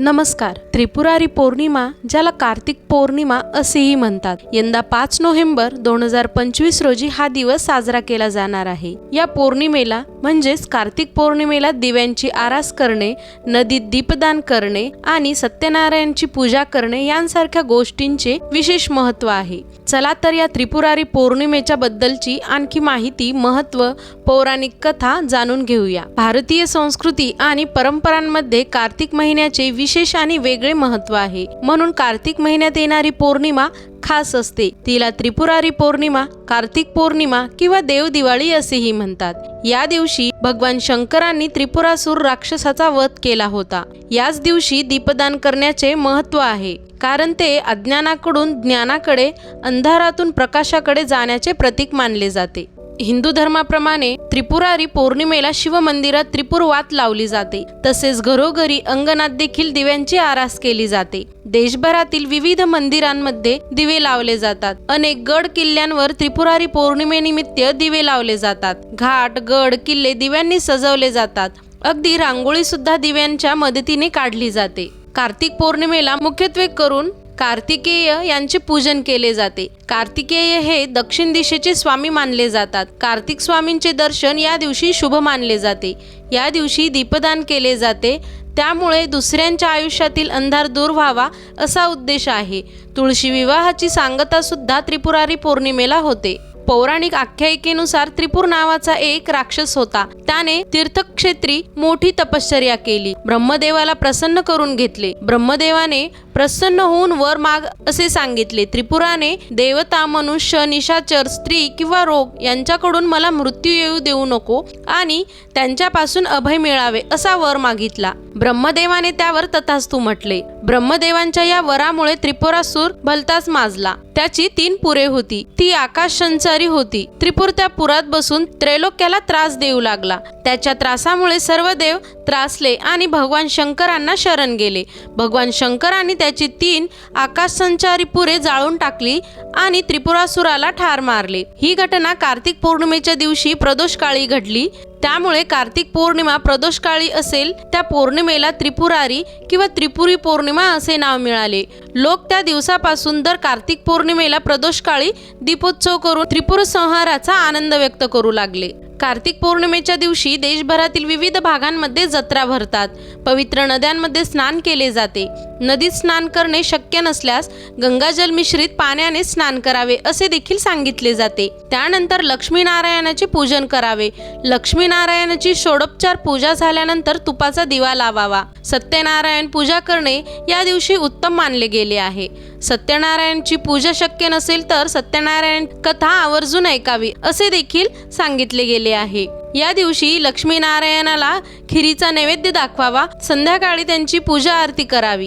नमस्कार. त्रिपुरारी पौर्णिमा ज्याला कार्तिक पौर्णिमा असेही म्हणतात. यंदा पाच नोव्हेंबर दोन हजार पंचवीस रोजी हा दिवस साजरा केला जाणार आहे. या पौर्णिमेला म्हणजेच कार्तिक पौर्णिमेला दिव्यांची आरास करणे नदीत दीपदान करणे आणि सत्यनारायणची पूजा करणे यांसारख्या गोष्टींचे विशेष महत्त्व आहे. चला तर या त्रिपुरारी पौर्णिमेच्या बद्दलची आणखी माहिती महत्त्व पौराणिक कथा जाणून घेऊया. भारतीय संस्कृती आणि परंपरांमध्ये कार्तिक महिन्याचे विशेष आणि वेगळे महत्त्व आहे. म्हणून कार्तिक महिन्यात येणारी पौर्णिमा खास असते. तिला त्रिपुरारी पौर्णिमा कार्तिक पौर्णिमा किंवा देव दिवाळी असेही म्हणतात. या दिवशी भगवान शंकरांनी त्रिपुरासूर राक्षसाचा वध केला होता. याच दिवशी दीपदान करण्याचे महत्त्व आहे. कारण ते अज्ञानाकडून ज्ञानाकडे अंधारातून प्रकाशाकडे जाण्याचे प्रतीक मानले जाते. हिंदू धर्माप्रमाणे त्रिपुरारी पौर्णिमेला शिवमंदिरात त्रिपुर वात लावली जाते. तसेच घरोघरी अंगणात देखील दिव्यांची आरास केली जाते. देशभरातील विविध मंदिरांमध्ये दिवे लावले जातात. अनेक गड किल्ल्यांवर त्रिपुरारी पौर्णिमेनिमित्त दिवे लावले जातात. घाट गड किल्ले दिव्यांनी सजवले जातात. अगदी रांगोळी सुद्धा दिव्यांच्या मदतीने काढली जाते. कार्तिक पौर्णिमेला मुख्यत्वे करून कार्तिकेय यांचे पूजन केले जाते. कार्तिकेय हे दक्षिण दिशेचे स्वामी मानले जातात. कार्तिक स्वामींचे दर्शन या दिवशी शुभ मानले जाते. या दिवशी दीपदान केले जाते. त्यामुळे दुसऱ्यांच्या आयुष्यातील अंधार दूर व्हावा असा उद्देश आहे. तुळशी विवाहाची सांगता सुद्धा त्रिपुरारी पौर्णिमेला होते. पौराणिक आख्यायिकेनुसार त्रिपूर नावाचा एक राक्षस होता. त्याने तीर्थक्षेत्री मोठी तपश्चर्या केली. ब्रह्मदेवाला प्रसन्न करून घेतले. ब्रह्मदेवाने प्रसन्न होऊन वर माग असे सांगितले त्रिपुराने देवता मनुष्य निशाचर स्त्री किंवा रोग यांच्याकडून मला मृत्यू येऊ देऊ नको आणि त्यांच्यापासून अभय मिळावे असा वर मागितला. ब्रह्मदेवाने त्यावर तथास्तू म्हटले. ब्रह्मदेवांच्या या वरामुळे त्रिपुरासूर भलताच माजला. त्याची तीन पुरे होती. ती आकाश संचारी होती. त्रिपुर त्या पुरात बसून त्रैलोक्याला त्रास देऊ लागला. त्याच्या त्रासामुळे सर्व देव त्रासले आणि भगवान शंकरांना शरण गेले. भगवान शंकरांनी त्याची तीन आकाश संचारी पुरे जाळून टाकली आणि त्रिपुरासुराला ठार मारले. ही घटना कार्तिक पौर्णिमेच्या दिवशी प्रदोषकाळी घडली. त्यामुळे कार्तिक पौर्णिमा प्रदोषकाळी असेल त्या पौर्णिमेला त्रिपुरारी किंवा त्रिपुरी पौर्णिमा असे नाव मिळाले. लोक त्या दिवसापासून दर कार्तिक पौर्णिमेला प्रदोषकाळी दीपोत्सव करून त्रिपुर संहाराचा आनंद व्यक्त करू लागले. कार्तिक पौर्णिमेच्या दिवशी देशभरातील विविध भागांमध्ये जत्रा भरतात. पवित्र नद्यांमध्ये स्नान केले जाते. नदीत स्नान करणे शक्य नसल्यास गंगाजल मिश्रित पाण्याने स्नान करावे असे देखील सांगितले जाते. त्यानंतर लक्ष्मीनारायणाचे पूजन करावे. लक्ष्मीनारायणाची षोडोपचार पूजा झाल्यानंतर तुपाचा दिवा लावावा. सत्यनारायण पूजा करणे या दिवशी उत्तम मानले गेले आहे. सत्यनारायणची पूजा शक्य नसेल तर सत्यनारायण कथा आवर्जून ऐकावी असे देखील सांगितले गेले आहे. या दिवशी लक्ष्मीनारायणाला खिरीचा नैवेद्य दाखवावा. संध्याकाळी त्यांची पूजा आरती करावी.